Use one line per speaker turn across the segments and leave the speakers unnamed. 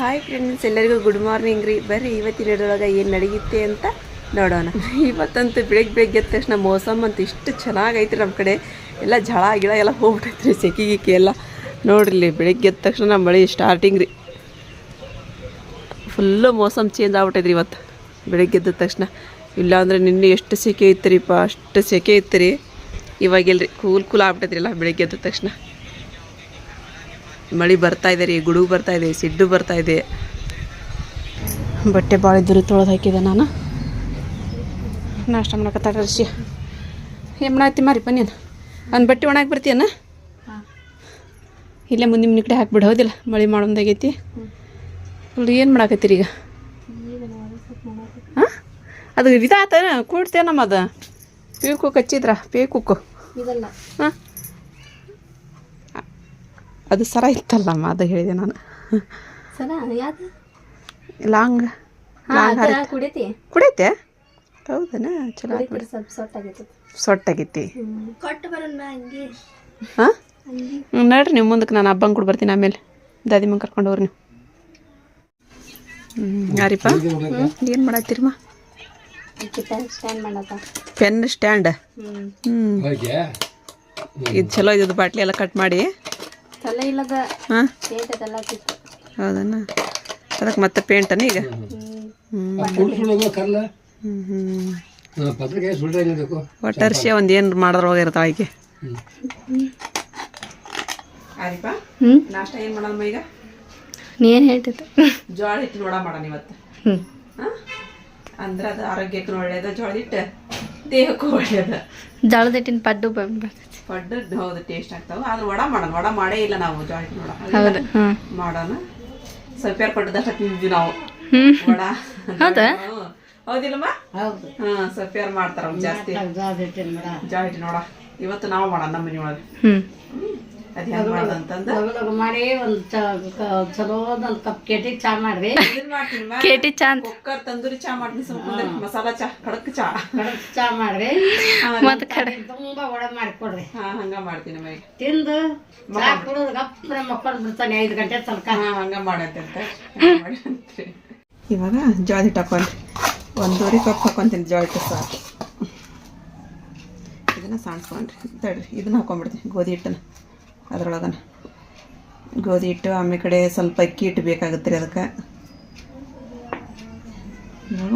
Hi friends ಎಲ್ಲರಿಗೂ good morning ರೀ. ಬರ್ರಿ, ಇವತ್ತಿನ ಏನು ನಡೆಯುತ್ತೆ ಅಂತ ನೋಡೋಣ. ಇವತ್ತಂತೂ ಬೆಳಗ್ಗೆ ಬೆಳಗ್ಗೆ ಎದ್ದ ತಕ್ಷಣ ಮೋಸಮ್ ಅಂತ ಇಷ್ಟು ಚೆನ್ನಾಗೈತೆ ನಮ್ಮ ಕಡೆ. ಎಲ್ಲ ಝಳ, ಗಿಳ ಎಲ್ಲ ಹೋಗ್ಬಿಟ್ಟೈತ್ರಿ ಸೆಕೆ ಗಿಕ್ಕಿ ಎಲ್ಲ. ನೋಡ್ರಿ, ಬೆಳಗ್ಗೆ ಎದ್ದ ತಕ್ಷಣ ನಮ್ಮ ಮಳೆ ಸ್ಟಾರ್ಟಿಂಗ್ ರೀ. ಫುಲ್ಲು ಮೋಸಮ್ ಚೇಂಜ್ ಆಗ್ಬಿಟ್ಟೈತ್ರಿ ಇವತ್ತು. ಬೆಳಗ್ಗೆ ಎದ್ದ ತಕ್ಷಣ. ಇಲ್ಲಾಂದರೆ ನಿನ್ನೆ ಎಷ್ಟು ಸೆಕೆ ಇತ್ತು ರೀಪ್ಪ ಅಷ್ಟು ಸೆಕೆ ಇತ್ತು ರೀ ಇವಾಗಿಲ್ರಿ, ಕೂಲ್ ಕೂಲ್ ಆಗ್ಬಿಟ್ಟೈತ್ರಿ ಎಲ್ಲ ಬೆಳಗ್ಗೆ ಎದ್ದ ತಕ್ಷಣ. ಮಳೆ ಬರ್ತಾ ಇದೆ ರೀ ಗುಡುಗು ಬರ್ತಾ ಇದೆ ಸಿಡ್ಡು ಬರ್ತಾ ಇದೆ. ಬಟ್ಟೆ ಭಾಳ ಇದ್ದರು ತೊಳೆದು ಹಾಕಿದೆ ನಾನು. ನಾಷ್ಟ ಮಾಡಕತ್ತಾಳ ಋಷಿ ಏನು ಮಾಡತ್ತಿ ಮಾರಿಪ್ಪ ನೀನು ಒಂದು ಬಟ್ಟೆ ಒಣಗಿ ಬರ್ತೀಯನ? ಇಲ್ಲೇ ಮುಂದೆ ಮುನ್ನ ಕಡೆ ಹಾಕ್ಬಿಡು ಹೌದಿಲ್ಲ? ಮಳೆ ಮಾಡೋದಾಗೈತಿ. ಫುಲ್ ಏನು ಮಾಡಾಕತ್ತೀರಿ ಈಗ? ಹಾಂ? ಅದು ಇದಾತ ಕೂಡ್ತೇನಮ್ಮ ನಮ್ಮ ಅದು? ಪೇಕು ಕಚ್ಚಿದ್ರ?
ಇದಲ್ಲ.
ಹಾಂ? ಅದು ಸರ ಇತ್ತಲ್ಲಮ್ಮ ಅದು ಹೇಳಿದೆ ನಾನು.
ಸರ ಯಾವ್ದು?
ಲಾಂಗ್ ಲಾಂಗ್
ಹಾ ಕುಡಿತಿ.
ಕುಡೈತೆ? ಹೌದನ? ಚಲೋ ಆತ್ ಬಿಡು.
ಸ್ವಲ್ಪ ಸೊಟ್ಟ ಆಗೈತಿ
ಸೊಟ್ಟಾಗೈತಿ
ಕೊಟ್ಟು ಬರೋಣ ಹಂಗೆ.
ಹಾಂ? ಹ್ಞೂ ನೋಡ್ರಿ ನೀವು ಮುಂದಕ್ಕೆ ನಾನು ಹಬ್ಬಂಗೆ ಕೂಡ ಬರ್ತೀನಿ ಆಮೇಲೆ. ದಾದಿ ಮಂಗೆ ಕರ್ಕೊಂಡು ಹೋಗ್ರಿ ನೀವು. ಹ್ಞೂ ಯಾರಿಪ್ಪ? ಏನು ಮಾಡತ್ತೀರಮ್ಮ? ಪೆನ್ ಸ್ಟ್ಯಾಂಡ್
ಹ್ಮ್.
ಹ್ಞೂ ಇದು ಚಲೋ ಇದು ಬಾಟ್ಲಿ ಎಲ್ಲ ಕಟ್ ಮಾಡಿ. ಹಾಂ?
ಪೇಂಟ್ ಅದೆಲ್ಲ ಕಿತ್ತು
ಹೌದನ? ಅದಕ್ಕೆ ಮತ್ತೆ ಪೇಂಟನ ಈಗ? ಒಟ್ಟರ್ಷಿ ಒಂದು ಏನು ಮಾಡೋದ್ರೊಳಗೆ ಇರ್ತಾವ ಆಕೆ? ನಾಷ್ಟ ಏನು ಮಾಡೋಣ ಈಗ?
ನೀ ಏನ್ ಹೇಳ್ತಿತ್ತು
ಜೋಳ ಹಿಟ್ಟು ನೋಡ ಮಾಡೋಣ ಇವತ್ತು. ಅಂದ್ರೆ ಅದು ಆರೋಗ್ಯಕ್ಕೂ ಒಳ್ಳೇದು ಜೋಳ ಹಿಟ್ಟು. ದೇಹಕ್ಕೂ ಒಳ್ಳೇದು
ಜಳದ ಹಿಟ್ಟಿನ ಪಡ್ಡು
ಪಡ್ಡು ಹೌದು ಟೇಸ್ಟ್ ಆಗ್ತಾವ. ಆದ್ರೆ ವಡ ಮಾಡೋಣ ವಡ ಮಾಡೇ ಇಲ್ಲ ನಾವು ಜಾಯಿಂಟ್ ನೋಡ. ಮಾಡೋಣ. ಸ್ವಲ್ಪ ಪಡ್ದಷ್ಟು ತಿಂದ್ವಿ ನಾವು.
ಹ್ಮ್.
ವಡ.
ಹೌದಾ?
ಹೌದಿಲ್ಲಮ್ಮ?
ಹೌದು.
ಹಾ ಸ್ವಲ್ಪ ಮಾಡ್ತಾರ ಜಾಸ್ತಿ. ಜೋಳ ಹಿಟ್ಟು ನೋಡ. ಇವತ್ತು ನಾವು ಮಾಡೋಣ ನಮ್ಮ ಮನೆಯೊಳಗೆ
ಹ್ಮ್.
ಅದು ಹೆಂಗ್ ಮಾಡೋದಂತಂದು?
ಲಗು ಮಾಡಿ ಒಂದು ಚಲೋ ಒಂದು ಕಪ್ ಕೆಟಿ ಚಾ ಮಾಡ್ರಿ.
ಕೇಟಿ ಚಾಂದ್
ಕುಕ್ಕರ್ ತಂದೂರಿ ಚಾ ಮಾಡ್ತೀನಿ ಸ್ವಲ್ಪ ಮಸಾಲಾ ಚಾ ಕಡಕ್ ಚಾ.
ಕಡಕ್ ಚಾ ಮಾಡ್ರಿ
ಮತ್ತ ಕಡೆ?
ತುಂಬಾ ಒಡ ಮಾಡ್ಕೊಡ್ರಿ
ಹಾ ಹಂಗ ಮಾಡ್ತೀನಿ ಮೈ.
ತಿಂದು ಚಾ ಕುಡಿದು ಗಪ್ಪನ ಮಕ್ಕೊಂಡು ಬಿಡ್ತಾನೆ ಐದು ಗಂಟೆ ತನಕ.
ಹಾ ಹಂಗ ಮಾಡತ್ತಂತ ಇವಾಗ ಜಾಲಿ ಹಿಟ್ಟು ಹಾಕೊಂಡ್ರಿ ಒಂದೂವರೆ ಕಪ್ ಹಾಕೊಂತೀನಿ ಹಿಟ್ಟು ಸಾಕು. ಇದನ್ನ ಸಾಣಿಸ್ಕೊಂಡ್ರಿ. ತಡ್ರಿ ಇದನ್ನ ಹಾಕೊಂಡ್ಬಿಡ್ತೀನಿ ಗೋಧಿ ಹಿಟ್ಟನ್ನ. ಅದ್ರೊಳಗನ. ಗೋಧಿ ಹಿಟ್ಟು, ಆಮೇಲೆ ಕಡೆ ಸ್ವಲ್ಪ ಅಕ್ಕಿ ಹಿಟ್ಟು ಬೇಕಾಗುತ್ತೆ ರೀ ಅದಕ್ಕೆ.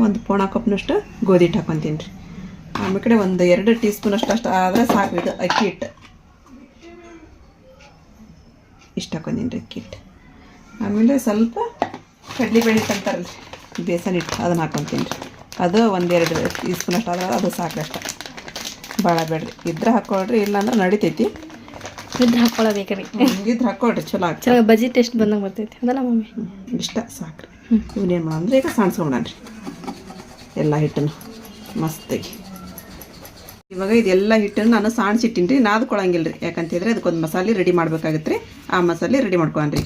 ಒಂದು ಪೋಣ ಕಪ್ನಷ್ಟು ಗೋಧಿ ಹಿಟ್ಟು ಹಾಕೊತೀನಿ ರೀ. ಆಮೇಲೆ ಕಡೆ ಒಂದು ಎರಡು ಟೀ ಸ್ಪೂನ್ ಅಷ್ಟು ಅಷ್ಟು ಆದರೆ ಸಾಕು ಇದು ಅಕ್ಕಿ ಹಿಟ್ಟು. ಇಷ್ಟು ಹಾಕೊಂತೀನಿ ರೀ ಅಕ್ಕಿ ಹಿಟ್ಟು. ಆಮೇಲೆ ಸ್ವಲ್ಪ ಕಡ್ಲಿ ಬೇಳೆ ಹಿಟ್ಟಂತಾರಲ್ಲ ರೀ, ಬೇಸನ್ ಹಿಟ್ಟು ಅದನ್ನು ಹಾಕೊತೀನಿ ರೀ. ಅದು ಒಂದೆರಡು ಟೀ ಸ್ಪೂನ್ ಅಷ್ಟು ಆದ್ರೆ ಅದು ಸಾಕು ಅಷ್ಟ. ಭಾಳ ಬೇಡ್ರಿ. ಇದ್ರೆ ಹಾಕ್ಕೊಳ್ರಿ ಇಲ್ಲಾಂದ್ರೆ ನಡಿತೈತಿ.
ಇದ್ರ ಹಾಕೊಳಬೇಕ್ರಿ.
ಇದ್ರೆ ಹಾಕೊಳ್ರಿ ಚಲೋ ಆಗ್ತದೆ.
ಬಜೆಟ್ ಎಷ್ಟು ಟೇಸ್ಟ್ ಬಂದಂಗೆ ಬರ್ತೈತಿ ಅದಲ್ಲ ಮಮ್ಮಿ?
ಇಷ್ಟ ಸಾಕ್ರಿ. ಇವನೇನು ಮಾಡಂದ್ರೆ ಈಗ ಸಾಣಿಸ್ಕೊಂಬಿಡನ್ರಿ ಎಲ್ಲ ಹಿಟ್ಟನ್ನು ಮಸ್ತಾಗಿ. ಇವಾಗ ಇದೆಲ್ಲ ಹಿಟ್ಟನ್ನು ನಾನು ಸಾಣಿಸಿಟ್ಟಿನಿ ರೀ ನಾದ್ಕೊಳಂಗಿಲ್ಲ ರೀ ಯಾಕಂತಿದ್ರೆ ಅದಕ್ಕೊಂದು ಮಸಾಲೆ ರೆಡಿ ಮಾಡ್ಬೇಕಾಗತ್ತೆ ರೀ ಆ ಮಸಾಲೆ ರೆಡಿ ಮಾಡ್ಕೊಳ್ರಿ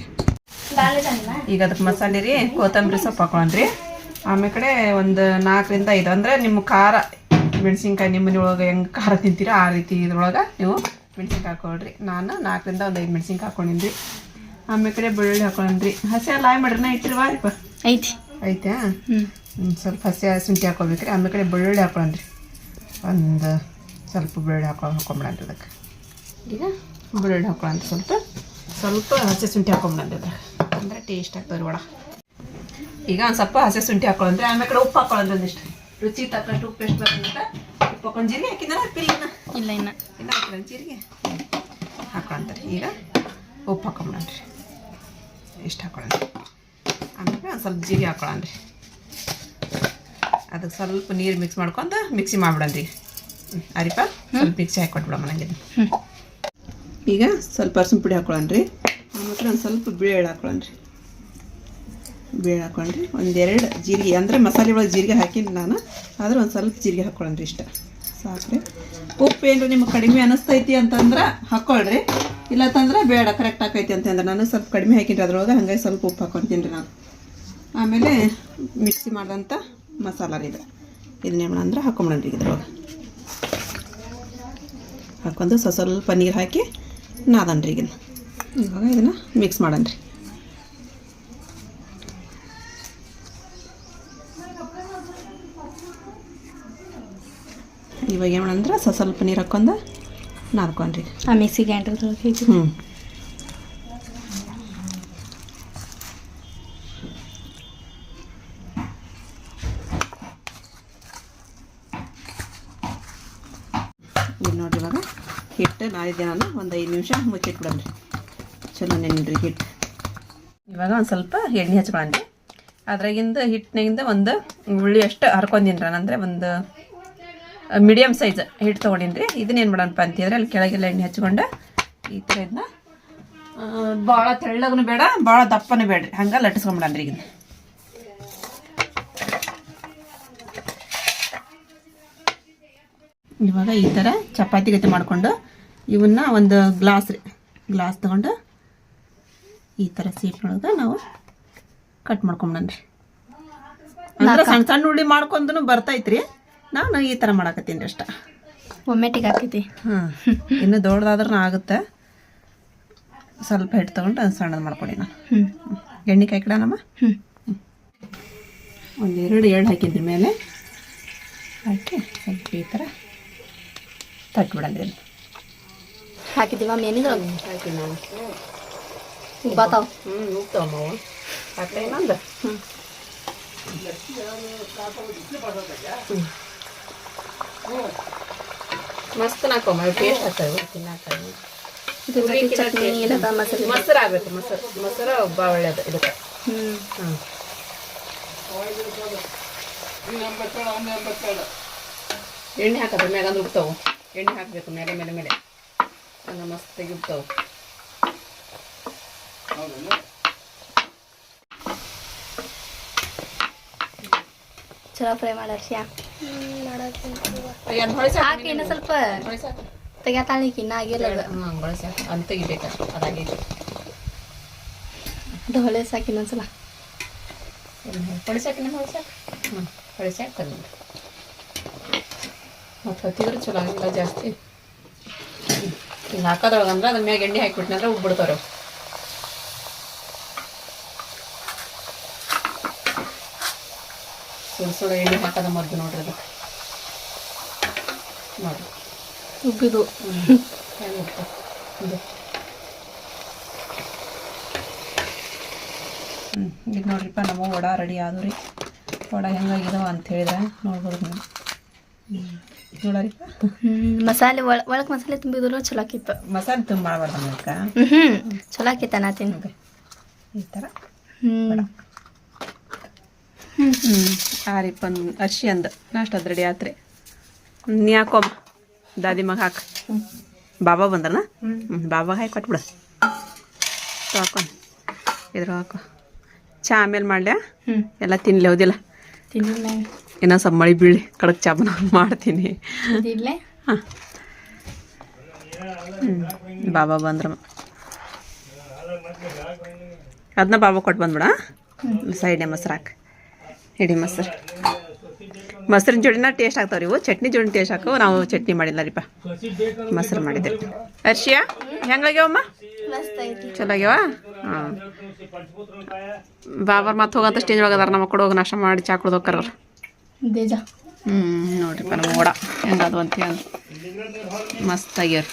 ಈಗ ಅದಕ್ಕೆ ಮಸಾಲೆ ರೀ ಕೊತ್ತಂಬರಿ ಸೊಪ್ಪು ಹಾಕೊಳ್ರಿ ಆಮೇಲೆ ಕಡೆ ಒಂದು ನಾಲ್ಕರಿಂದ ಐದು ಅಂದರೆ ನಿಮ್ಮ ಖಾರ ಮೆಣಸಿನ್ಕಾಯಿ ನಿಮ್ಮ ಮನೆಯೊಳಗೆ ಹೆಂಗೆ ಖಾರ ತಿಂತೀರಾ ಆ ರೀತಿ ಇದ್ರೊಳಗೆ ನೀವು ಮೆಣಸಿನ್ಕಾಯಿ ಹಾಕೊಳ್ರಿ. ನಾನು ನಾಲ್ಕರಿಂದ ಒಂದು ಐದು ಮೆಣಸಿನ್ಕಾಯಿ ಹಾಕೊಂಡಿನಿ ಆಮೇಲೆ ಕಡೆ ಬೆಳ್ಳುಳ್ಳಿ ಹಾಕೊಂಡ್ರಿ ಹಸಿ ಎಲ್ಲ ಆಯ್ ಮಾಡ್ರಿ ನಾ ಇಟ್ಟಿರ್ವಾರಿಪ್ಪ
ಐತಿ.
ಐತಾ ಸ್ವಲ್ಪ ಹಸಿ ಶುಂಠಿ ಹಾಕೊಬೇಕ್ರಿ. ಆಮೇಲೆ ಕಡೆ ಬೆಳ್ಳುಳ್ಳಿ ಹಾಕೊಳ್ರಿ. ಒಂದು ಸ್ವಲ್ಪ ಬೆಳ್ಳುಳ್ಳಿ ಹಾಕೊ ಹಾಕೊಂಬಿಡನ್ರಿ ಅದಕ್ಕೆ. ಈಗ? ಬೆಳ್ಳುಳ್ಳಿ ಹಾಕೊಳ್ಳಂತ ಸ್ವಲ್ಪ. ಸ್ವಲ್ಪ ಹಸಿ ಶುಂಠಿ ಹಾಕೊಂಬಿಡನ್ರಿ ಅದ್ರಾಗ. ಅಂದರೆ ಟೇಸ್ಟ್ ಆಗ್ತದೆ ಒಳ ಈಗ ಒಂದು ಸ್ವಲ್ಪ ಹಸಿ ಶುಂಠಿ ಹಾಕೊಳ್ಳಂದ್ರೆ ಆಮೇಲೆ ಕಡೆ ಉಪ್ಪು ಹಾಕೊಳ್ಳಂದ್ರೆ ಒಂದಿಷ್ಟು. ರುಚಿ ತಕ್ಕಷ್ಟು ಉಪ್ಪು ಎಷ್ಟು ಬೇಕಂತ. ಹಾಕೊಂಡು ಜೀರಿಗೆ ಹಾಕಿದ್ರೆ ಹಾಕಿಲ್ಲ
ಇಲ್ಲ ಇನ್ನ
ಇಲ್ಲ ಹಾಕಿಲ್ಲ ಜೀರಿಗೆ. ಹಾಕೊಂತಾರೆ ಈಗ ಉಪ್ಪು ಹಾಕೊಂಬಿಡನ್ರಿ ಇಷ್ಟು ಹಾಕೊಳ್ಳೋಣ. ಆಮೇಲೆ ಒಂದು ಸ್ವಲ್ಪ ಜೀರಿಗೆ ಹಾಕೊಳ್ಳೋಣ್ರಿ ಅದಕ್ಕೆ ಸ್ವಲ್ಪ ನೀರು ಮಿಕ್ಸ್ ಮಾಡ್ಕೊಂಡು ಮಿಕ್ಸಿ ಮಾಡ್ಬಿಡನ್ರಿ ರೀ. ಅರಿಪ ಸ್ವಲ್ಪ ಮಿಕ್ಸಿ ಹಾಕೊಟ್ಬಿಡಮ್ಮ
ನನಗೆ
ಈಗ ಸ್ವಲ್ಪ ಅರ್ಶಿನ ಪುಡಿ ಹಾಕೊಳ್ಳೋಣ್ರಿ ಆಮೇಲೆ ಒಂದು ಸ್ವಲ್ಪ ಬೇಳೆ ಹಾಕೊಳ್ಳೋಣ್ರಿ ಬೇಳೆ ಹಾಕೊಂಡ್ರಿ ಒಂದೆರಡು ಜೀರಿಗೆ ಅಂದರೆ ಮಸಾಲೆ ಒಳಗೆ ಜೀರಿಗೆ ಹಾಕಿನಿ ನಾನು. ಆದ್ರೆ ಒಂದು ಸ್ವಲ್ಪ ಜೀರಿಗೆ ಹಾಕೊಳ್ಳೋಣ್ರಿ ಇಷ್ಟ. ಸಾಕ್ರಿ. ಉಪ್ಪು ಏನ್ರಿ ನಿಮ್ಗೆ ಕಡಿಮೆ ಅನಿಸ್ತೈತಿ ಅಂತಂದ್ರೆ ಹಾಕ್ಕೊಳ್ರಿ ಇಲ್ಲತ್ತಂದ್ರೆ ಬೇಡ ಕರೆಕ್ಟ್ ಆಕೈತಿ ಅಂತಂದ್ರೆ ನಾನು ಸ್ವಲ್ಪ ಕಡಿಮೆ ಹಾಕಿನ್ರಿ ಅದ್ರೊಳಗೆ ಹಂಗಾಗಿ ಸ್ವಲ್ಪ ಉಪ್ಪು ಹಾಕೊತೀನಿ ರೀ ನಾನು. ಆಮೇಲೆ ಮಿಕ್ಸಿ ಮಾಡಿದಂಥ ಮಸಾಲ ಇದು. ಮಾಡೋಣ ಅಂದ್ರೆ ಹಾಕೊಂಬಿಡೋಣ್ರಿ ಇದ್ರೊಳಗೆ. ಹಾಕೊಂಡು ಸ್ವಲ್ಪ ಸ್ವಲ್ಪ ನೀರು ಹಾಕಿ ನಾದನ್ರಿ ಈಗ ಇವಾಗ ಇದನ್ನು ಮಿಕ್ಸ್ ಮಾಡನ್ರಿ. ಇವಾಗ ಏನು ಅಂದ್ರೆ ಸ್ವಲ್ಪ ನೀರು ಹಾಕ್ಕೊಂಡು ನಾದ್ಕೊಂಡ್ರಿ.
ಆ ಮಿಕ್ಸಿ ಗ್ಯಾಂಡ್ರ ಐತಿ
ಹ್ಞೂ ಇಲ್ಲಿ ನೋಡ್ರಿ ಇವಾಗ ಹಿಟ್ಟು ನಾಳಿದ್ದೆ ನಾನು ಒಂದು ಐದು ನಿಮಿಷ ಮುಚ್ಚಿಟ್ಬಿಡನ್ರಿ ಚಲೋ ನೆನ್ರಿ ಹಿಟ್ಟು ಇವಾಗ ಒಂದು ಸ್ವಲ್ಪ ಎಣ್ಣೆ ಹಚ್ಕೊಳ್ಳಿ ಅದ್ರಾಗಿಂದ ಹಿಟ್ಟಿನಾಗಿಂದ ಒಂದು ಉಳ್ಳಿ ಅಷ್ಟು ಹರ್ಕೊಂಡಿನಿ ಅಂದರೆ ಒಂದು ಮೀಡಿಯಮ್ ಸೈಜ್ ಹಿಟ್ಟು ತೊಗೊಂಡಿನಿ ರೀ ಇದನ್ನೇನು ಮಾಡೋಣಪ್ಪ ಅಂತಿದ್ರೆ ಅಲ್ಲಿ ಕೆಳಗೆಲ್ಲ ಎಣ್ಣೆ ಹಚ್ಕೊಂಡು ಈ ಥರ ಇದನ್ನ ಭಾಳ ತೆಳ್ಳಗೂ ಬೇಡ ಭಾಳ ದಪ್ಪನೂ ಬೇಡ್ರಿ. ಹಂಗೆ ಲಟ್ಟಿಸ್ಕೊಂಬಿಡನ್ರಿ ಈಗ ಇವಾಗ ಈ ಥರ ಚಪಾತಿ ಗತಿ ಮಾಡಿಕೊಂಡು ಇವನ್ನ ಒಂದು ಗ್ಲಾಸ್ ರೀ. ಗ್ಲಾಸ್ ತಗೊಂಡು ಈ ಥರ ಸೀಟ್ನೊಳಗೆ ನಾವು ಕಟ್ ಮಾಡ್ಕೊಂಬಿಡನ್ರಿ. ಅಂದ್ರೆ ಸಣ್ಣ ಸಣ್ಣ ಉಳ್ಳಿ ಮಾಡ್ಕೊಂಡ್ರು ಬರ್ತೈತ್ರಿ ನಾನು ಈ ಥರ ಮಾಡಾಕತ್ತೀನಿ ಅಷ್ಟ.
ಒಮ್ಮೆಟಿಗೆ ಹಾಕೈತಿ
ಹಾಂ ಇನ್ನು ದೊಡ್ಡದಾದ್ರೂ ಆಗುತ್ತೆ. ಸ್ವಲ್ಪ ಹಿಟ್ಟು ತೊಗೊಂಡು ಅದು ಸಣ್ಣದು ಮಾಡ್ಕೊಡಿ ನಾನು.
ಹ್ಞೂ
ಎಣ್ಣೆ ಕಾಯ್ಕಿಡನಮ್ಮ
ಹ್ಞೂ
ಒಂದೆರಡು ಎರಡು ಹಾಕಿದ್ರ ಮೇಲೆ ಹಾಕಿ ಸ್ವಲ್ಪ ಈ ಥರ ತಟ್ಬಿಡಂದ್ರಿ
ಹಾಕಿದ್ದೀವ ಮೇನಿದ್ರು
ಹಾಕಿ ನಾನು
ಬಾತಾವ.
ಹ್ಞೂ ಹೋಗ್ತಾವಮ್ಮ ಹಾಕ್ತಾ ಇನ್ನೊಂದು? ಹ್ಞೂ ಮಸ್ತ್ ನಾಕಮ್ಮ ಟೇಸ್ಟ್ ಆಗ್ತದೆ ತಿನ್ನಾಕ
ಚಟ್ನಿ ಮಸಾಲೆ
ಮೊಸರು. ಆಗ್ಬೇಕು ಮೊಸರು. ಮೊಸರು ಭಾಳ ಒಳ್ಳೇದು ಇದಕ್ಕೆ.
ಹ್ಞೂ
ಹಾಂ ಎಣ್ಣೆ ಹಾಕದ್ರ ಮ್ಯಾಗ ಅಂದ್ರೆ ಎಣ್ಣೆ ಹಾಕಬೇಕು ಮೇಲೆ ಮೇಲೆ ಮೇಲೆ ಹಂಗೆ ಮಸ್ತಾಗಿ ಉಬ್ತಾವು
ಚಲೋ ಫ್ರೈ
ಅದು ಹೊಳಸಿ
ಹಾಕಿ ಇನ್ನು ಸ್ವಲ್ಪ ತೆಗ್ಯಾತಾಳಿಕ್ ಇನ್ನ ಆಗಿಲ್ಲ ಅದು.
ಹ್ಞೂ ಬಳಸಿ ಅಂತ ತೆಗಿಬೇಕ ಅದಾಗೈತಿ
ಅದು ಹೊಳೆ ಸಾಕಿ ಇನ್ನೊಂದ್ಸಲ.
ಹೊಳಿಸಾಕಿ ನಿಮ್ಮ ಹೊಳಿಸಾಕ ಹ್ಞೂ ಹೊಳಿಸಿ ಹಾಕ್ತಾರೆ ನೋಡಿ ಮತ್ತು ಹತ್ತಿದ್ರೆ ಚಲೋ ಆಗಿಲ್ಲ ಜಾಸ್ತಿ. ಹಿಂಗೆ ಹಾಕೋದ್ರೊಳಗಂದ್ರೆ ಅದ್ರ ಮ್ಯಾಗ ಎಣ್ಣೆ ಹಾಕಿಬಿಟ್ನಂದ್ರೆ ಉಬ್ಬಿಡ್ತಾವೆ ಅವು. ಸುಳ್ಳು ಸುಳ್ಳು ಎಣ್ಣೆ ಹಾಕೋದ ಮದ್ದು ನೋಡ್ರಿ ಅದಕ್ಕೆ. ನೋಡಿ
ಉಬ್ಬಿದು
ಹೆಂಗೆ ಉಬ್ತಾವ್? ಇದು ಹ್ಞೂ ಈಗ ನೋಡ್ರಿಪ್ಪ ನಮ್ಮ ವಡ ರೆಡಿ ಆದವು ರೀ ವಡ ಹೆಂಗಾಗಿದಾವ ಅಂತ ಹೇಳಿದ್ರೆ ನೋಡ್ಬೋದು ನೀವು. ನೋಡರಿಪ್ಪ.
ಮಸಾಲೆ ಒಳ ಒಳಗೆ ಮಸಾಲೆ ತುಂಬಿದ್ರು ಚಲೋ ಆಕಿತ್ತು.
ಮಸಾಲೆ ತುಂಬ ಮಾಡಬಾರ್ದು ಅದಕ್ಕೆ
ಹ್ಞೂ ಚಲೋ ಆಕಿತ್ತ ತಿನ್ಗೆ.
ಈ ಥರ
ಹ್ಞೂ
ಹ್ಞೂ ಆರಿಪ್ಪ ಅರ್ಶಿ ಅಂದ. ನಾಷ್ಟ ಅದು ರೆಡಿ ಆತ್ರಿ. ನೀ ಹಾಕೋಮ್ಮ ದಾದಿ ಮಗ ಹಾಕ. ಬಾಬಾ ಬಂದ್ರನ? ಹ್ಞೂ ಬಾಬಾ ಹಾಕಿ ಕೊಟ್ಬಿಡ. ಹಾಕೊಂಡು ಇದ್ರ ಹಾಕೋ. ಚಾ ಆಮೇಲೆ ಮಾಡ್ಲ್ಯಾ?
ಹ್ಞೂ
ಎಲ್ಲ ತಿನ್ಲಿ ಹೌದಿಲ್ಲ ಇನ್ನೊಂದು ಸ್ವಲ್ಪ ಮಳೆ ಬೀಳಿ ಕಡಕ್ ಚಾ ಚಾಪನ ಮಾಡ್ತೀನಿ. ಹಾಂ. ಬಾಬಾ ಬಂದ್ರ. ಅದನ್ನ ಬಾಬಾ ಕೊಟ್ಟು ಬಂದ್ಬಿಡ ಸೈಡ್ನೆ ಮೊಸರು ಹಾಕಿ. ಇಡೀ ಮೊಸರು. ಮೊಸರಿನ ಜೋಡಿನ ಟೇಸ್ಟ್ ಆಗ್ತಾವ್ರಿ ಇವು. ಚಟ್ನಿ ಜೋಡಿನ ಟೇಸ್ಟ್ ಹಾಕವು ನಾವು ಚಟ್ನಿ ಮಾಡಿಲ್ಲ ರೀಪ ಮೊಸರು ಮಾಡಿದ್ದೆ ಅರ್ಶಿಯಾ ಹೆಂಗಾಗ್ಯಾವಮ್ಮ ಚಲೋ ಆಗ್ಯಾವ? ಹಾಂ. ಬಾಬರ್ ಮತ್ತೆ ಹೋಗಂತ ಸ್ಟೇಜ್ ಒಳಗೆ ಅದಾರ. ನಮ್ಮ ಮಕ್ಕಳು ಹೋಗಿ ನಾಷ್ಟ ಮಾಡಿ ಚಾ ಕುಡ್ದು
ದೇಜ
ಹ್ಞೂ ನೋಡ್ರಿಪ್ಪ ನಮ್ಮ ಓಡ ಹೆಂಗದು ಅಂತ ಹೇಳಿ. ಮಸ್ತ್ ಆಗ್ಯಾರ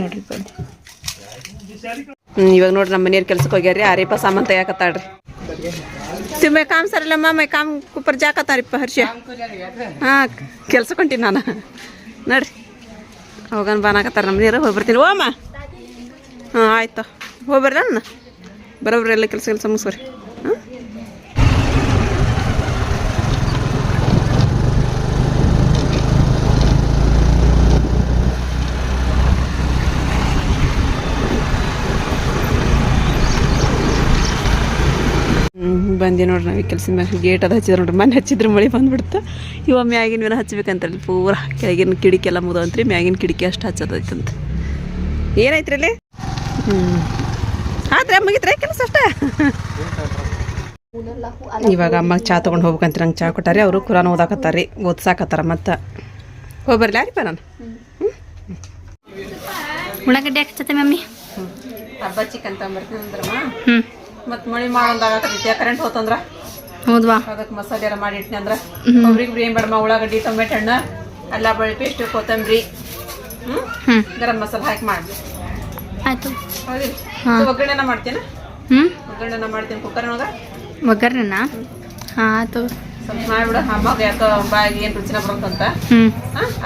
ನೋಡ್ರಿಪ್ಪ ಇವಾಗ ನೋಡ್ರಿ ನಮ್ಮ ಮನೆಯವ್ರ ಕೆಲ್ಸಕ್ಕೆ ಹೋಗ್ಯಾರ್ರಿ. ಆರೇಪ ಸಾಮಾನು ತೆಗಿಯಾಕತ್ತಾಳ್ರಿ. ಸಿಮ್ಮೆ ಕಾಮ್ ಸರಿಲ್ಲಮ್ಮ ಮೈ ಕಾಮ್ ಕುಪ್ಪರ್ ಜಾಕತ್ತಾರಿಪ್ಪ ಹರ್ಷ ಹಾಂ ಕೆಲ್ಸಕ್ಕೆ ಹೊಂಟೀನಿ ನಾನು. ನೋಡ್ರಿ. ಹೋಗನ್ ಬಾನಾಕತ್ತಾರ ನಮ್ಮ ನೀರು, ಹೋಗಿ ಬರ್ತೀನಿ. ಓಮ್ಮ ಹಾಂ, ಆಯ್ತು. ಹೋಗಿ ಬರ್ರಿ ಬರೋಬ್ರಿ ಎಲ್ಲ ಕೆಲಸ ಕೆಲಸ ಮುಗಿಸ್ರಿ ಹಾಂ ಹ್ಞೂ ಬಂದೆ ನೋಡ್ರಿ ನಾವು ಕೆಲಸದ ಮ್ಯಾಗ ಗೇಟ್ ಅದು ಹಚ್ಚಿದ್ರು ನೋಡ್ರಿ. ಮನೆ ಹಚ್ಚಿದ್ರೆ ಮಳೆ ಬಂದ್ಬಿಡ್ತು. ಇವಾಗ ಮ್ಯಾಗಿನ ಮೇಲೆ ಹಚ್ಬೇಕಂತಲ್ಲಿ ಪೂರ ಕೆಳಗಿನ ಕಿಡಿಕೆ ಎಲ್ಲ ಮುದಂತ್ರಿ ಮ್ಯಾಗಿನ ಕಿಡಿಕಿ ಅಷ್ಟು ಹಚ್ಚೋದೈತಂತ ಏನೈತ್ರಿ ಅಲ್ಲಿ? ಹ್ಞೂ ಆದ್ರೆ ಮುಗಿತ್ರೆ ಕೆಲಸ ಅಷ್ಟೇ? ಇವಾಗ ಅಮ್ಮಗೆ ಚಾ ತೊಗೊಂಡು ಹೋಗ್ಬೇಕಂತ ನಂಗೆ ಚಾ ಕೊಟ್ಟಾರಿ. ಅವರು ಕುರಾನ್ ಓದಾಕತ್ತಾರ. ಓದ್ಸಾಕತ್ತಾರ ಮತ್ತೆ. ಹೋಗಿ ಯಾರಿಪ್ಪ ನಾನು?
ಉಳ್ಳಾಗಡ್ಡೆ ಹಾಕತ್ತೆ ಮಮ್ಮಿ.
ಹಬ್ಬ ಚಿಕನ್ ತಗೊಂಬರ್ತೀನಿ ಅಂದ್ರಮ್ಮ.
ಹ್ಞೂ
ಮತ್ತು ಮಳಿ ಮಾಡೋದಾಗತ್ತೈತಿ ಕರೆಂಟ್ ಹೋತಂದ್ರ?
ಹೌದ್ವಾ?
ಅದಕ್ಕೆ ಮಸಾಲೆ ಎಲ್ಲ ಮಾಡಿ ಇಟ್ನಿ ಅಂದ್ರೆ? ಕೊಬ್ಬರಿ ಗಿಬ್ರಿ ಏನು ಬೇಡಮ್ಮ ಉಳ್ಳಾಗಡ್ಡಿ ಟೊಮೆಟೊ ಹಣ್ಣು ಅಲ್ಲ ಬೆಳ್ಳಿ ಪೇಸ್ಟ್ ಕೊತ್ತಂಬರಿ ಹ್ಞೂ ಗರಂ ಮಸಾಲೆ ಹಾಕಿ ಮಾಡಿ.
ಆಯಿತು.
ಹೌದಿಲ್ಲ? ಒಗ್ಗರಣೆನ ಮಾಡ್ತೀನಿ
ಹ್ಞೂ
ಒಗ್ಗರಣೆನ ಮಾಡ್ತೀನಿ ಕುಕ್ಕರ್ನಾಗ
ಒಗ್ಗರಣೆನ? ಹಾಂ ಆಯ್ತು
ಸ್ವಲ್ಪ ಮಾಡಿಬಿಡು. ಅಮ್ಮಗೆ ಯಾಕೋ ಬಾಯಿಗೆ ಏನು ರುಚಿನ ಬರುತ್ತಂತ?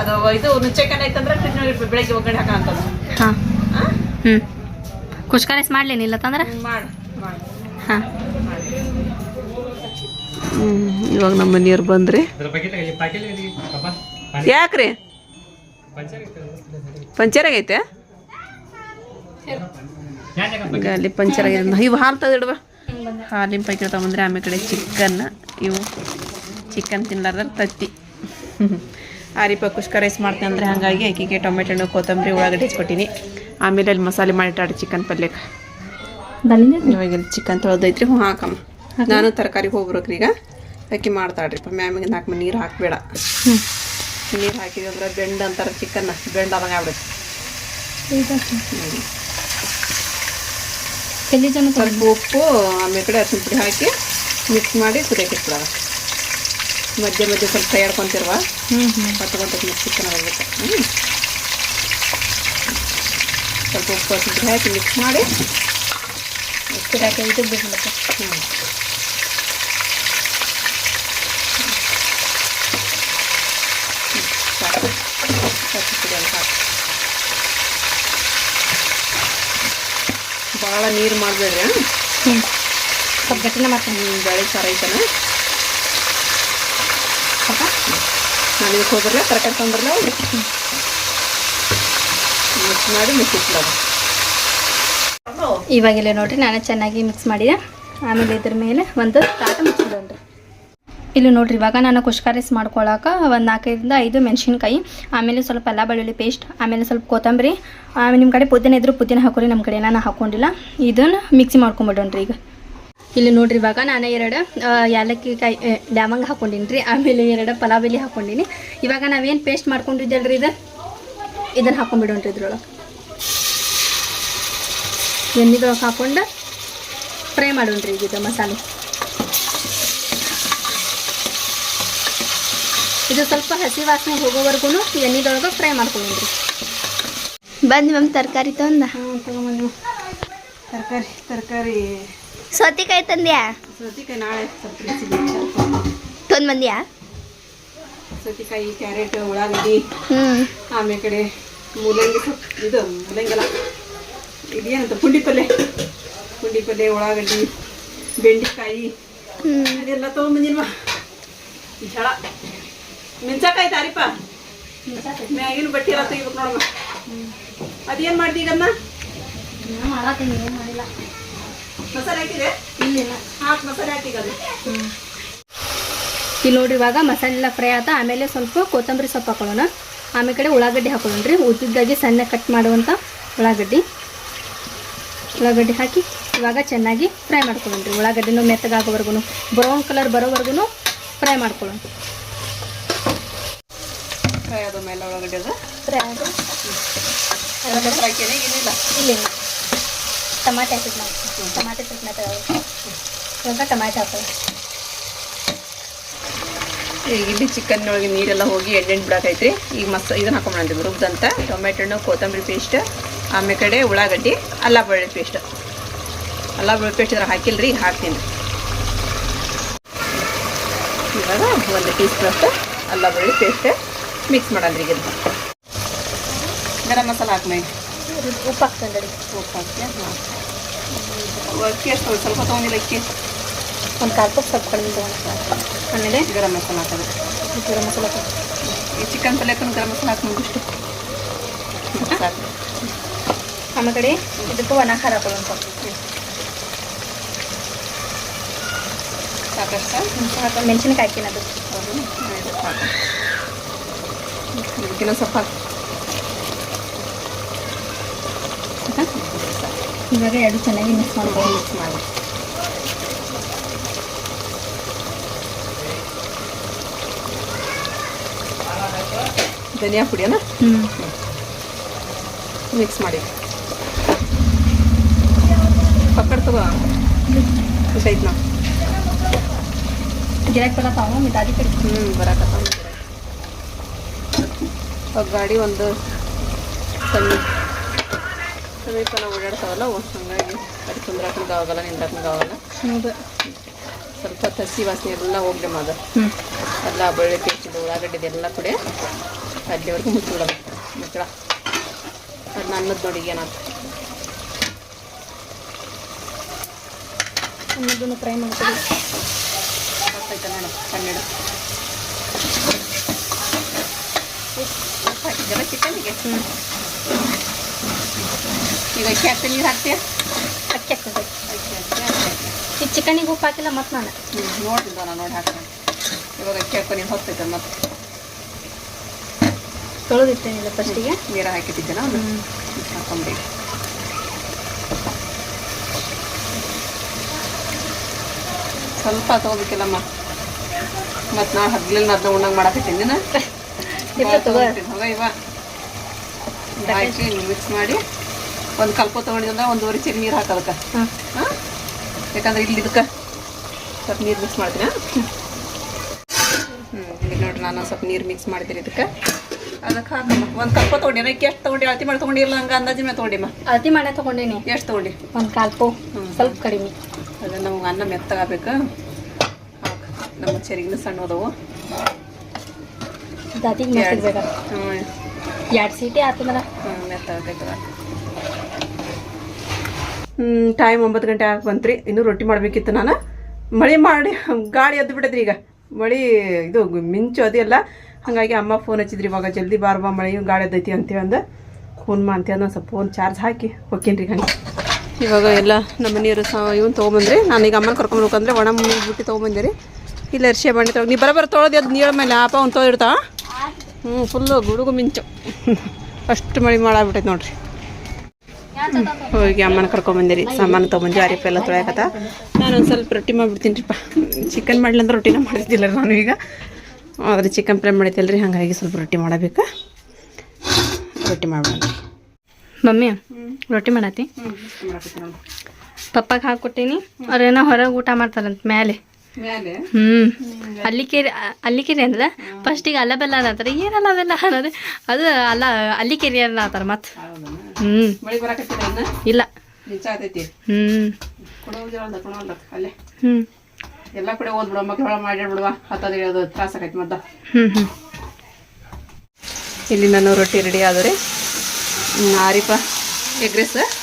ಅದು ಇದು ನುಚ್ಚೆಕನ ಐತಂದ್ರೆ ಬೆಳಗ್ಗೆ ಒಗ್ಗರಣೆ ಹಾಕೋಣ ಅಂತದ್ದು
ಹಾಂ?
ಹಾಂ
ಹ್ಞೂ ಕುಷ್ಕಾರಿಸ್ ಮಾಡ್ಲೇನಿಲ್ಲ ತಂದ್ರೆ
ಮಾಡಿ.
ಹಾಂ.
ಇವಾಗ ನಮ್ಮ ಮನೆಯವ್ರು ಬಂದ್ರಿ. ಯಾಕ್ರಿ? ಪಂಚರ್ ಆಗೈತೆ? ಗಾಲಿ ಅಲ್ಲಿ ಪಂಚರ್ ಆಗಿದೆ ಇವು ಹಾಲು ತೆಗೆದಿಡುವ ಹಾಲಿನ ಪ್ಯಾಕೆಟ್ ತಗೊಂಡ್ರೆ ಆಮೇಲೆ ಕಡೆ ಚಿಕನ್ ಇವು ಚಿಕನ್ ತಿನ್ಲಾರ್ದ್ರೆ ತತ್ತಿ. ಆರಿಪ ಕುಷ್ಕ ರೈಸ್ ಮಾಡ್ತೀನಿ ಅಂದರೆ ಹಾಗಾಗಿ ಅಕ್ಕಿಗೆ ಟೊಮೆಟೊ ಹಣ್ಣು ಕೊತ್ತಂಬರಿ ಉಳ್ಳಾಗಡ್ಡಿ ಹಚ್ಕೊಟ್ಟಿನಿ ಆಮೇಲೆ ಅಲ್ಲಿ ಮಸಾಲೆ ಮಾಡಿಟ್ಟಾಡಿ ಚಿಕನ್ ಪಲ್ಯಕ್ಕೆ ಇವಾಗ ಇಲ್ಲಿ ಚಿಕನ್ ತೊಳೆದೈತ್ರಿ ಹ್ಞೂ ಹಾಕಮ್ಮ. ನಾನು ತರಕಾರಿಗೆ ಹೋಗ್ಬೇಕ್ರಿ ಈಗ. ಅಕ್ಕಿ ಮಾಡ್ತಾಳ್ರಿಪ್ಪ ಮ್ಯಾಮಿಗೆ ನಾಲ್ಕು ನೀರು ಹಾಕಬೇಡ. ನೀರು ಹಾಕಿದ್ವಿ ಅಂದ್ರೆ ಬೆಂಡ್ ಅಂತಾರೆ ಚಿಕನ್ ಬೆಂಡ್ ಅದಂಗೆ ಆಗ್ಬಿಡುತ್ತೆ.
ಎಲ್ಲಿ ಜನ
ಸ್ವಲ್ಪ ಉಪ್ಪು ಆಮೇಲೆ ಕಡೆ ಅರ್ಶಿನ ಪುಡಿ ಹಾಕಿ ಮಿಕ್ಸ್ ಮಾಡಿ ಕುದಿಯಕ್ಕೆ ಇಟ್ಬಿಡೋಣ. ಮಧ್ಯೆ ಮಧ್ಯೆ ಸ್ವಲ್ಪ ಕೈ ಆಡ್ಕೊಂತಿರುವ
ಹ್ಞೂ
ಹೊತ್ಕೊಂತ ಚಿಕನ್ ಆಗಬೇಕು ಹ್ಞೂ ಸ್ವಲ್ಪ ಉಪ್ಪು ಅರ್ಶಿನ ಪುಡಿ ಹಾಕಿ ಮಿಕ್ಸ್ ಮಾಡಿ
ಕುದಿಯಾಕೆ ಇದು ಬಿಡ್ಬೇಕು
ಭಾಳ ನೀರು ಮಾಡಬೇಡ್ರಿ
ಹ್ಞೂ ಸ್ವಲ್ಪ ಗಟ್ಟಿನ ಮಾಡ್ತೀನಿ.
ಬೆಳೆ ಸಾರು ಐತನ? ನಾನು ಇದಕ್ಕೆ ಹೋದ್ರಲ್ಲ ತರಕಾರಿ ತೊಗೊಂಬರ್ಲ ಮಿಕ್ಸ್ ಮಾಡಿ ಮಿಕ್ಸ್ ಇಟ್ಬಿಡೋದು.
ಇವಾಗೆಲ್ಲ ನೋಡ್ರಿ ನಾನು ಚೆನ್ನಾಗಿ ಮಿಕ್ಸ್ ಮಾಡಿದೆ. ಆಮೇಲೆ ಇದ್ರ ಮೇಲೆ ಒಂದು ತಾಟ ಮುಚ್ಚಿದ್ರಿ ಇಲ್ಲಿ ನೋಡ್ರಿ ಇವಾಗ ನಾನು ಕುಷ್ಕಾರಿಸ್ ಮಾಡ್ಕೊಳಕ್ಕೆ ಒಂದು ನಾಲ್ಕೈದಿಂದ ಐದು ಮೆಣಸಿನ್ಕಾಯಿ, ಆಮೇಲೆ ಸ್ವಲ್ಪ ಎಲ್ಲ ಬೆಳ್ಳುಳ್ಳಿ ಪೇಸ್ಟ್ ಆಮೇಲೆ ಸ್ವಲ್ಪ ಕೊತ್ತಂಬರಿ, ಆಮೇಲೆ ನಿಮ್ಮ ಕಡೆ ಪುದೀನ ಇದ್ರೂ ಪುದೀನ ಹಾಕೋರಿ ನಮ್ಮ ಕಡೆ ನಾನು ಹಾಕೊಂಡಿಲ್ಲ. ಇದನ್ನು ಮಿಕ್ಸಿ ಮಾಡ್ಕೊಂಬಿಡೋಣ್ರಿ ಈಗ. ಇಲ್ಲಿ ನೋಡ್ರಿ ಇವಾಗ ನಾನು ಎರಡು ಏಲಕ್ಕಿ ಕಾಯಿ ಲ್ಯಾಮಂಗ್ ಹಾಕೊಂಡಿನಿ ರೀ ಆಮೇಲೆ ಎರಡು ಪಲಾವ್ ಎಲೆ ಹಾಕೊಂಡಿನಿ. ಇವಾಗ ನಾವೇನು ಪೇಸ್ಟ್ ಮಾಡ್ಕೊಂಡಿದ್ದಲ್ರಿ ಇದು? ಇದನ್ನು ಹಾಕೊಂಡ್ಬಿಡೋಣ್ರಿ ಇದ್ರೊಳಗೆ. ಎಣ್ಣೆದೊಳಗೆ ಹಾಕೊಂಡು ಫ್ರೈ ಮಾಡೋಣ್ರಿ ಈಗ ಇದು ಮಸಾಲೆ. ಇದು ಸ್ವಲ್ಪ ಹಸಿ ವಾಸನೆ ಹೋಗೋವರೆಗೂ ಎಣ್ಣೆದೊಳಗೆ ಫ್ರೈ ಮಾಡ್ಕೊಳ್ಳೋಣ್ರಿ.
ಬಂದು ಮ್ಯಾಮ್ ತರಕಾರಿ ತಂದ.
ಹಾಂ ತಗೊಂಬಂದು ತರಕಾರಿ ತರಕಾರಿ.
ಸೌತೆಕಾಯಿ ತಂದ್ಯಾ?
ಸೌತೆಕಾಯಿ ನಾಳೆ
ತಂದು ಬಂದ್ಯಾ?
ಸೌತೆಕಾಯಿ ಕ್ಯಾರೆಟ್ ಉಳ್ಳಾಗಡ್ಡಿ ಆಮೇಲೆ ಕಡೆ ಮೂಲಂಗಿ ಇದು ಮೂಲಂಗಲ್ಲ ಇದೇನಂತ ಪುಂಡಿ ಪಲ್ಯ ಪುಂಡಿ ಪಲ್ಯ ಉಳ್ಳಾಗಡ್ಡಿ ಬೆಂಡೆಕಾಯಿ ಅದೆಲ್ಲ ತೊಗೊಂಬಂದಿಲ್ವಾ? ಝಳ ಮೆಣಸಕಾಯಿ ತಾರಿಪ್ಪ? ಮ್ಯಾಗಿನ ಬಟ್ಟೆ ಎಲ್ಲ ತೆಗಿಬೇಕು ನೋಡಮ್ಮ. ಅದೇನು
ಮಾಡಿಲ್ಲ.
ಮಸಾಲೆ ಹಾಕಿದೆ?
ಇಲ್ಲ
ಹಾಕಿ ಮಸಾಲೆ ಹಾಕಿದ ಅದು.
ಇಲ್ಲಿ ನೋಡಿ ಇವಾಗ ಮಸಾಲೆ ಎಲ್ಲ ಫ್ರೈ ಆತ ಆಮೇಲೆ ಸ್ವಲ್ಪ ಕೊತ್ತಂಬರಿ ಸೊಪ್ಪು ಹಾಕೊಳ್ಳೋಣ. ಆಮೇಲೆ ಕಡೆ ಉಳ್ಳಾಗಡ್ಡಿ ಹಾಕೊಳ್ಳೋಣ್ರಿ ಉದ್ದಿದ್ದಾಗಿ ಸಣ್ಣ ಕಟ್ ಮಾಡುವಂಥ ಉಳ್ಳಾಗಡ್ಡಿ. ಉಳ್ಳಾಗಡ್ಡಿ ಹಾಕಿ ಇವಾಗ ಚೆನ್ನಾಗಿ ಫ್ರೈ ಮಾಡ್ಕೊಳ್ಳೋಣ್ರಿ ಉಳ್ಳಾಗಡ್ಡೆನೂ ಮೆತ್ತಗಾಗೋವರೆಗೂ ಬ್ರೌನ್ ಕಲರ್ ಬರೋವರೆಗೂ ಫ್ರೈ ಮಾಡ್ಕೊಳ್ಳೋಣ.
ಫ್ರೈ ಆದ ಮೇಲೆ ಒಳಗಡೆ ಅದು?
ಫ್ರೈ
ಏನಿಲ್ಲ?
ಇಲ್ಲ ಟಮಾಟೆ ಹಾಕಿದ್ ನಾವು ಟಮಾಟೆ ಚಟ್ನ ಇವಾಗ ಟಮಾಟೆ ಹಾಕೋಣ
ಈಗ ಇಲ್ಲಿ ಚಿಕನ್ ಒಳಗೆ ನೀರೆಲ್ಲ ಹೋಗಿ ಎಣ್ಣೆಣ್ಣು ಬಿಡಾಕೈತ್ರಿ ಈಗ ಮಸ್ತ್ ಇದನ್ನ ಹಾಕೊಂಡ್ಬಂದಿವಿ ರುಬ್ದಂತ. ಟೊಮೆಟೊ ಹಣ್ಣು ಕೊತ್ತಂಬರಿ ಪೇಸ್ಟ್ ಆಮೇಲೆ ಕಡೆ ಉಳ್ಳಾಗಡ್ಡಿ ಅಲ್ಲ ಬೆಳ್ಳುಳ್ಳಿ ಪೇಸ್ಟ್ ಅಲ್ಲ ಬೆಳ್ಳುಳ್ಳಿ ಪೇಸ್ಟ್ ಇದ್ರ ಹಾಕಿಲ್ರಿ ಈಗ ಹಾಕ್ತೀನಿ. ಇವಾಗ ಒಂದು ಟೀ ಸ್ಪೂನಷ್ಟು ಅಲ್ಲ ಬೆಳ್ಳುಳ್ಳಿ ಪೇಸ್ಟ್ ಮಿಕ್ಸ್ ಮಾಡಲ್ರಿ ಈಗ. ಗರಂ ಮಸಾಲ ಹಾಕ್ಮೇಲೆ
ಉಪ್ಪು ಹಾಕ್ತಂದ್ರಿ
ಉಪ್ಪು ಹಾಕಿ ಹಾಂ. ಅಕ್ಕಿ ಎಷ್ಟು ಒಂದ್ ಸ್ವಲ್ಪ ತೊಗೊಂಡಿಲ್ಲ ಅಕ್ಕಿ.
ಒಂದು ಕಾಲು ಕಪ್ ಸ್ವಲ್ಪ ಕಡಿಮೆ ತೊಗೊಂಡು ಆಮೇಲೆ
ಗರಂ ಮಸಾಲ ಹಾಕೋದು.
ಗರಂ ಮಸಾಲ ಹಾಕೋದು.
ಈ ಚಿಕನ್ ಪಲ್ಯಕ್ಕೂ ಗರಂ ಮಸಾಲ ಹಾಕಿ ಮುಗಿಷ್ಟು ಸಾಕು.
ಆಮೇಲೆ ಕಡೆ ಇದಕ್ಕೂ ಒಣ ಖಾರ ಹಾಕೊಳ್ಳೋಣ ಸ್ವಲ್ಪ
ಸಾಕಷ್ಟು
ಮೆಣಸಿನಕಾಯಿ ಹಾಕಿನದು
ಇನ್ನೊಂದು ಸ್ವಲ್ಪ ಹಾಕು.
ಇವಾಗ ಎರಡು ಚೆನ್ನಾಗಿ ಮಿಕ್ಸ್ ಮಾಡ್ಬೋದು
ಮಿಕ್ಸ್ ಮಾಡಿ. ಧನಿಯಾ ಪುಡಿಯನ?
ಹ್ಞೂ
ಮಿಕ್ಸ್ ಮಾಡಿ. ಪಕ್ಕಡ್ ತಗೋ ಇಷ್ಟೈತೆ ನಾವು
ಗಿರಾಕ್ ಬರತ್ತಾವ ಮಿ ದಾದಿ ಕಡೆ?
ಹ್ಞೂ ಬರಕತ್ತಾವ ಗಾಡಿ ಒಂದು ಸಮೀಪ ಸಮೀಪ ನಾವು ಓಡಾಡ್ತಾವಲ್ಲ ಹಂಗಾಗಿ ಅದು ಕುಂದ್ರಾಕಂಗೆ ಆಗಲ್ಲ ನಿಂದ್ರಾಕಂಗೆ ಆಗಲ್ಲ
ಹೌದು.
ಸ್ವಲ್ಪ ತಸಿ ವಾಸನೆ ಎಲ್ಲ ಹೋಗ್ಲಿ
ಮಾದ.
ಎಲ್ಲ ಬಳ್ಳಿ ಪೇಸ್ಟಿದು ಉಳ್ಳಾಗಡ್ಡಿದು ಎಲ್ಲ ಕುಡಿ. ಅಲ್ಲಿವರೆಗೂ ಮುಚ್ಚಿಬಿಡೋದು. ಮುಚ್ಚಳ ಅದನ್ನ ನನ್ನದು ನೋಡಿ ಏನಾಯ್ತು
ಅನ್ನೋದನ್ನು ಫ್ರೈ ಮಾಡ್ತೀವಿ.
ಹಾಕಿದ್ದಲ್ಲ ಚಿಕನ್ನಿಗೆ
ಹ್ಞೂ
ಈಗ ಅಕ್ಕಿ ಹಾಕ್ತಿ ನೀರು ಹಾಕ್ತೀಯ
ಅಕ್ಕಿ ಹಾಕ್ತದೆ ಈ ಚಿಕನಿಗೆ ಉಪ್ಪು ಹಾಕಿಲ್ಲ ಮತ್ತೆ ನಾನು.
ಹ್ಞೂ ನೋಡ್ತಿದ್ದ ನಾನು ನೋಡಿ ಹಾಕ್ತೀನಿ ಇವಾಗ ಅಕ್ಕಿ ಹಾಕೋ ನೀನು ಹೊತ್ತೈತೆ ಮತ್ತೆ
ತೊಳೆದಿರ್ತೇನಿಲ್ಲ ಫಸ್ಟಿಗೆ
ನೀರು ಹಾಕಿಟ್ಟಿದ್ದೆ ನಾನು ಹಾಕೊಂಬಿಡಿ ಸ್ವಲ್ಪ ತಗೋಬೇಕಿಲ್ಲಮ್ಮ ಮತ್ತು ನಾವು ಹಗ್ಲಿಲ್ಲ ಅದನ್ನ ಉಣ್ಣಂಗೆ ಮಾಡಕತ್ತೀನಿ. ಇವ? ಹಾಕಿ ಮಿಕ್ಸ್ ಮಾಡಿ ಒಂದು ಕಲ್ಪ ತೊಗೊಂಡಿದ್ರೆ ಒಂದೂವರೆ ಚೀಲ ನೀರು ಹಾಕೋದಕ್ಕೆ
ಹಾಂ.
ಯಾಕಂದ್ರೆ ಇಲ್ಲಿ ಇದಕ್ಕೆ ಸ್ವಲ್ಪ ನೀರು ಮಿಕ್ಸ್ ಮಾಡ್ತೀನಿ? ಹ್ಞೂ ಇಲ್ಲಿ ನೋಡ್ರಿ ನಾನು ಸ್ವಲ್ಪ ನೀರು ಮಿಕ್ಸ್ ಮಾಡ್ತೀನಿ ಇದಕ್ಕೆ. ಅದಕ್ಕೆ ಒಂದು ಕಲ್ಪ ತೊಗೊಂಡಿ ಏನಕ್ಕೆ ಎಷ್ಟು ತೊಗೊಂಡಿ? ಅಳತಿ ಮಾಡಿ ತೊಗೊಂಡಿಲ್ಲ ಹಂಗೆ ಅಂದಾಜು ಮೇಲೆ ತೊಗೊಂಡಿಮ್ಮ.
ಅಳತಿ ಮಾಡೇ ತೊಗೊಂಡೀನಿ.
ಎಷ್ಟು ತೊಗೊಂಡಿ?
ಒಂದು ಕಾಲು ಪೋ ಸ್ವಲ್ಪ ಕಡಿಮೆ.
ಅದೇ ನಮ್ಗೆ ಅನ್ನ ಮೆತ್ತಗಾಗಬೇಕು. ನಮ್ಮ ಚೆರಿಗಿನ ಸಣ್ಣ ಹೋದವು
ದಾದಿಗೆ ಮೆತ್ತಿರ್ಬೇಕ
ಹ್ಞೂ
ಎರಡು ಸೀಟಿ ಆತಂದ್ರ.
ಮೆತ್ತಗಾಗೈತದ ಹ್ಞೂ ಟೈಮ್ ಒಂಬತ್ತು ಗಂಟೆ ಆಗಿ ಬಂತ್ರಿ. ಇನ್ನೂ ರೊಟ್ಟಿ ಮಾಡಬೇಕಿತ್ತು ನಾನು. ಮಳೆ ಮಾಡಿ ಗಾಳಿ ಎದ್ದು ಬಿಡದ್ರಿ ಈಗ. ಮಳೆ ಇದು ಮಿಂಚು ಅದೆಲ್ಲ ಹಾಗಾಗಿ ಅಮ್ಮ ಫೋನ್ ಹಚ್ಚಿದ್ರಿ, ಇವಾಗ ಜಲ್ದಿ ಬಾರ್ಬಾ ಮಳೆ ಗಾಳಿ ಅದೈತಿ ಅಂತೇಳಿ ಅಂದ. ಫೋನ್ ಮಾ ಅಂತೇಳಿ ನಾನು ಸ್ವಲ್ಪ ಫೋನ್ ಚಾರ್ಜ್ ಹಾಕಿ ಹೋಗ್ತೀನಿ ಹಂಗೆ. ಇವಾಗ ಎಲ್ಲ ನಮ್ಮ ನೀರು ಸಹ ಇವನ್ ತೊಗೊಂಬಂದ್ರಿ, ನಾನು ಈಗ ಅಮ್ಮನ ಕರ್ಕೊಂಡು ಹೋಗಂದ್ರೆ ಒಣ ಬುಟ್ಟಿ ತೊಗೊಂಬಂದೆ ರೀ. ಇಲ್ಲ ಅರ್ಶಿ ಬಣ್ಣೆ ತೊಗೊಂಡು ನೀ ಬರಬರ ತೊಳೆದು ಅದು ನೀಳ ಮೇಲೆ, ಆಪ ಅವ್ನು ತೊಳಿರ್ತಾ ಹ್ಞೂ ಫುಲ್ಲು ಗುಡುಗು ಮಿಂಚು. ಅಷ್ಟು ಮಳೆ ಮಾಡಾಗ್ಬಿಟ್ಟೈತೆ ನೋಡ್ರಿ. ಹೋಗಿ ಅಮ್ಮನ ಕರ್ಕೊಂಬಂದಿರಿ ಸಾಮಾನು ತೊಗೊಂಬಂದು ಅರಿಪ ಎಲ್ಲ ತೊಳೆಯಕತ್ತ. ನಾನು ಒಂದು ಸ್ವಲ್ಪ ರೊಟ್ಟಿ ಮಾಡಿಬಿಡ್ತೀನಿ ರೀಪ್ಪ ಚಿಕನ್ ಮಾಡ್ಲಂದ್ರೆ ರೊಟ್ಟಿನ ಮಾಡಿದ್ದಿಲ್ಲ ನಾನು ಈಗ. ಆದರೆ ಚಿಕನ್ ಫ್ರೈ ಮಾಡೈತಲ್ಲ ರೀ ಹಾಗಾಗಿ ಸ್ವಲ್ಪ ರೊಟ್ಟಿ ಮಾಡಬೇಕು. ರೊಟ್ಟಿ ಮಾಡ್ಬಿಡ್ರಿ.
ಮಮ್ಮಿ ರೊಟ್ಟಿ ಮಾಡತ್ತಿ? ಪಪ್ಪಾಗ ಹಾಕೊಟ್ಟೀನಿ ಅವ್ರೇನೋ ಹೊರಗೆ ಊಟ ಮಾಡ್ತಾರಂತ ಮೇಲೆ ಹ್ಮ್. ಅಲ್ಲಿಕೇರಿ ಅಲ್ಲಿಕೇರಿ ಅಂದ್ರೆ ಫಸ್ಟಿಗೆ ಅಲ್ಲ ಬೆಲ್ಲ ಅಂತಾರೆ ಏನಲ್ಲ ಅದೆಲ್ಲ ಅನ್ನೋದು ಅದು ಅಲ್ಲ ಅಲ್ಲಿಕೇರಿ ಅಲ್ಲ
ಆತಾರ ಮತ್ ಹ್ಮ್.
ಇಲ್ಲ.
ಹ್ಮ್. ಆತೈತಿ ಎಲ್ಲ ಕಡೆ ಓದ್ಬಿಡುವ ಮಕ್ಕಳ ಹೊಳ ಬಿಡುವ ಹತ್ತದ ಇಳಿಯೋದು ತ್ರಾಸ ಆಕೈತಿ ಮದ್ದ
ಹ್ಞೂ ಹ್ಞೂ
ಇಲ್ಲಿ ನಾನು ರೊಟ್ಟಿ ರೆಡಿ ಆದ್ರೆ ಆರಿಪ ಎಗ್ರೆಸ್ ರೈಸ್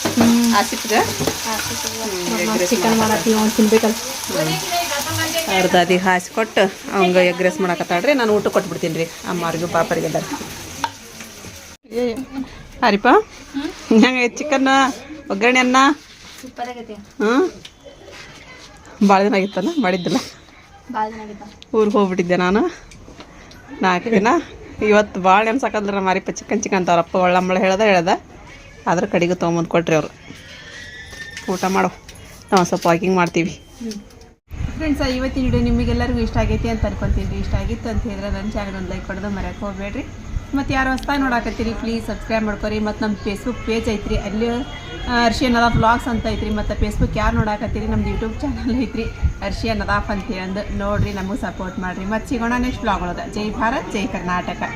ಚಿಕನ್ ಮಾಡತ್ತೀವಿ ಅವ್ನು ತಿನ್ಬೇಕಲ್ಲ.
ಅರ್ಧ ಅದಿಗೆ ಹಾಸಿ ಕೊಟ್ಟು ಅವಂಗ ಎಗ್ ರೈಸ್ ಮಾಡಕತ್ತಾಳ್ರಿ. ನಾನು ಊಟ ಕೊಟ್ಬಿಡ್ತೀನಿ ರೀ. ಅಮ್ಮವ್ರಿಗೂ ಪಾಪರಿಗೆ ಅದಾರ ಹರಿಪ ಹೆಂಗೆ ಚಿಕನ್ ಒಗ್ಗರಣೆ ಅನ್ನ
ಸೂಪರ್ ಆಗೈತಿ.
ಹ್ಞೂ ಭಾಳ ದಿನ ಆಗಿತ್ತಲ್ಲ? ಮಾಡಿದ್ದಿಲ್ಲ? ಊರಿಗೆ ಹೋಗ್ಬಿಟ್ಟಿದ್ದೆ ನಾನು. ನಾಲ್ಕು ದಿನ. ಇವತ್ತು ಭಾಳ ನೆನ್ಸಾಕಂದ್ರೆ ನಮ್ಮ ಮಾರಿಪ್ಪ ಚಿಕನ್ ಚಿಕನ್ ಅಂತ ಅವ್ರಪ್ಪ ಒಳ್ಳಂಬಳ ಹೇಳ್ದೆ ಹೇಳ್ದೆ. ಅದ್ರ ಕಡೆಗೆ ತೊಗೊಂಬಂದು ಕೊಟ್ರಿ ಅವರು. ಊಟ ಮಾಡೋ. ನಾವು ಸ್ವಲ್ಪ ವಾಕಿಂಗ್ ಮಾಡ್ತೀವಿ. ಫ್ರೆಂಡ್ಸ್ ಇವತ್ತಿನ ವಿಡಿಯೋ ನಿಮಗೆಲ್ಲರಿಗೂ ಇಷ್ಟ ಆಗೈತಿ ಅಂತ ಅನ್ಕೊಂತೀನಿ. ಇಷ್ಟ ಆಗಿತ್ತು ಅಂತ ಹೇಳಿದ್ರೆ ನನ್ನ ಚಾನಲ್ ಒಂದು ಲೈಕ್ ಕೊಡೋದು ಮರೆಯೋಕೆ ಹೋಗ್ಬೇಡ್ರಿ. ಮತ್ತು ಯಾರು ಹೊಸ್ದಾಗಿ ನೋಡಾಕತ್ತೀರಿ? ಪ್ಲೀಸ್ ಸಬ್ಸ್ಕ್ರೈಬ್ ಮಾಡ್ಕೊರಿ. ಮತ್ತು ನಮ್ಮ ಫೇಸ್ಬುಕ್ ಪೇಜ್ ಐತ್ರಿ. ಅಲ್ಲಿ ಅರ್ಶಿ ಅನ್ನದ ವ್ಲಾಗ್ಸ್ ಅಂತ ಐತ್ರಿ. ಮತ್ತು ಫೇಸ್ಬುಕ್ ಯಾರು ನೋಡಾಕತ್ತೀರಿ? ನಮ್ದು ಯೂಟ್ಯೂಬ್ ಚಾನಲ್ ಐತ್ರಿ. ಅರ್ಶಿ ಅನ್ನದಾಫ್ ಅಂತ ಅಂದು ನೋಡಿರಿ, ನಮಗೆ ಸಪೋರ್ಟ್ ಮಾಡಿರಿ. ಮತ್ತು ಸಿಗೋಣ ನೆಕ್ಸ್ಟ್ ಬ್ಲಾಗ್ ಒಳಗೆ. ಜೈ ಭಾರತ್, ಜೈ ಕರ್ನಾಟಕ.